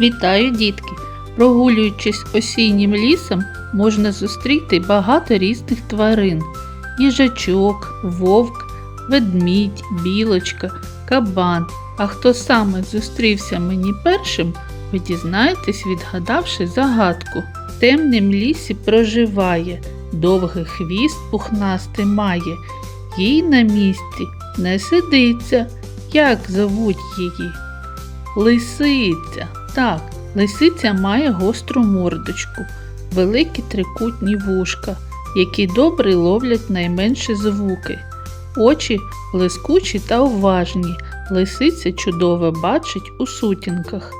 Вітаю, дітки! Прогулюючись осіннім лісом, можна зустріти багато різних тварин: їжачок, вовк, ведмідь, білочка, кабан. А хто саме зустрівся мені першим, ви дізнаєтесь, відгадавши загадку. В темнім лісі проживає, довгий хвіст пухнастий має, їй на місці не сидиться. Як зовуть її? Лисиця. Так, лисиця має гостру мордочку, великі трикутні вушка, які добре ловлять найменші звуки. Очі блискучі та уважні. Лисиця чудово бачить у сутінках.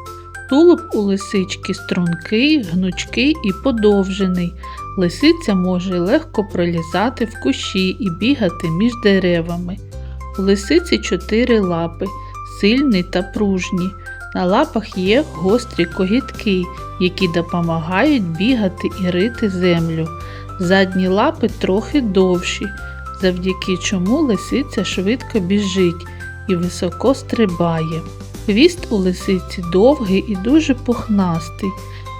Тулуб у лисички стрункий, гнучкий і подовжений. Лисиця може легко пролізати в кущі і бігати між деревами. У лисиці чотири лапи, сильні та пружні. На лапах є гострі когітки, які допомагають бігати і рити землю. Задні лапи трохи довші, завдяки чому лисиця швидко біжить і високо стрибає. Хвіст у лисиці довгий і дуже пухнастий.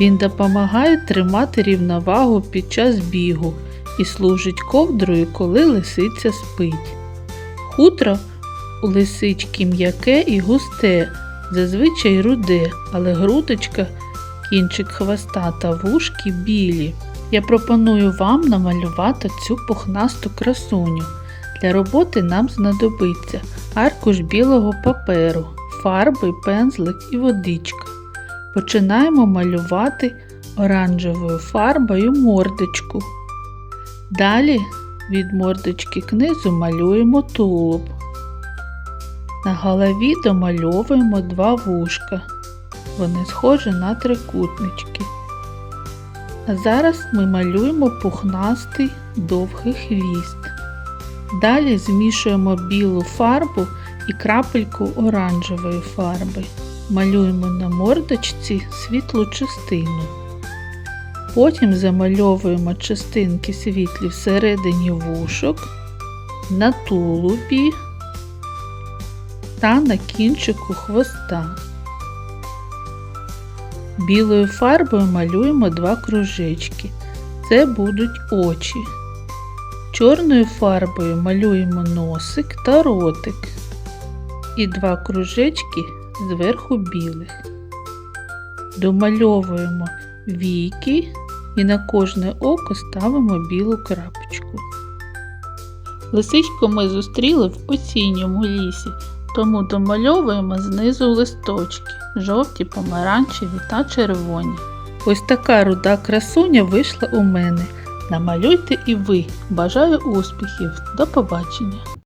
Він допомагає тримати рівновагу під час бігу і служить ковдрою, коли лисиця спить. Хутро у лисички м'яке і густе, зазвичай руде, але грудочка, кінчик хвоста та вушки білі. Я пропоную вам намалювати цю пухнасту красуню. Для роботи нам знадобиться аркуш білого паперу, фарби, пензлик і водичка. Починаємо малювати оранжевою фарбою мордочку. Далі від мордочки книзу малюємо тулуб. На голові домальовуємо два вушка. Вони схожі на трикутнички. А зараз ми малюємо пухнастий довгий хвіст. Далі змішуємо білу фарбу і крапельку оранжевої фарби. Малюємо на мордочці світлу частину. Потім замальовуємо частинки світлі всередині вушок, на тулубі та на кінчику хвоста. Білою фарбою малюємо два кружечки. Це будуть очі. Чорною фарбою малюємо носик та ротик. І два кружечки зверху білих. Домальовуємо віки і на кожне око ставимо білу крапочку. Лисичку ми зустріли в осінньому лісі, тому домальовуємо знизу листочки жовті, помаранчеві та червоні. Ось така руда красуня вийшла у мене. Намалюйте і ви. Бажаю успіхів. До побачення!